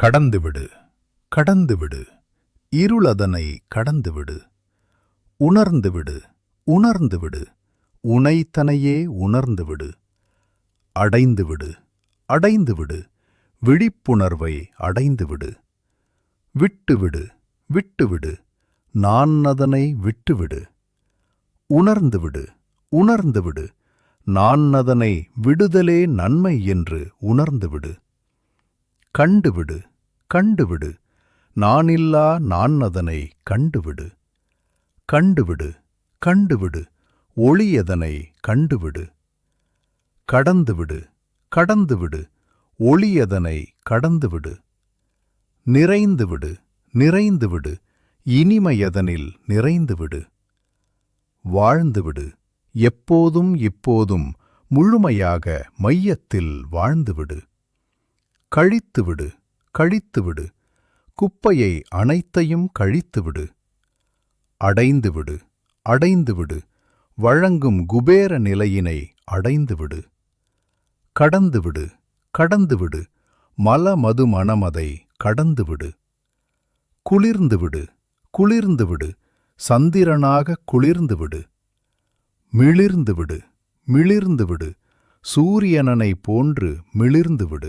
கடந்துவிடு கடந்துவிடு. இருளதனை கடந்துவிடு. உணர்ந்துவிடு உணர்ந்துவிடு. உனைத்தனையே உணர்ந்துவிடு. அடைந்துவிடு அடைந்துவிடு. விழிப்புணர்வை அடைந்துவிடு. விட்டுவிடு விட்டுவிடு. நான் அதனை விட்டுவிடு. உணர்ந்துவிடு உணர்ந்துவிடு. நான் அதனை விடுதலே நன்மை என்று உணர்ந்துவிடு. கண்டுவிடு கண்டுவிடு. நானில்லா நான் அதனை கண்டுவிடு. கண்டுவிடு கண்டுவிடு. ஒளியதனை கண்டுவிடு. கடந்துவிடு கடந்துவிடு. ஒளியதனை கடந்துவிடு. நிறைந்துவிடு நிறைந்துவிடு. இனிமையதனில் நிறைந்துவிடு. வாழ்ந்துவிடு. எப்போதும் இப்போதும் முழுமையாக மையத்தில் வாழ்ந்துவிடு. கழித்துவிடு. கழித்துவிடு. குப்பையை அனைத்தையும் கழித்துவிடு. அடைந்துவிடு. அடைந்துவிடு. வழங்கும் குபேர நிலையினை அடைந்துவிடு. கடந்துவிடு. கடந்துவிடு. மல மது மணமதை கடந்துவிடு. குளிர்ந்துவிடு. குளிர்ந்துவிடு. சந்திரனாக குளிர்ந்துவிடு. மிளிர்ந்துவிடு. மிளிர்ந்துவிடு. சூரியனனை போன்று மிளிர்ந்துவிடு.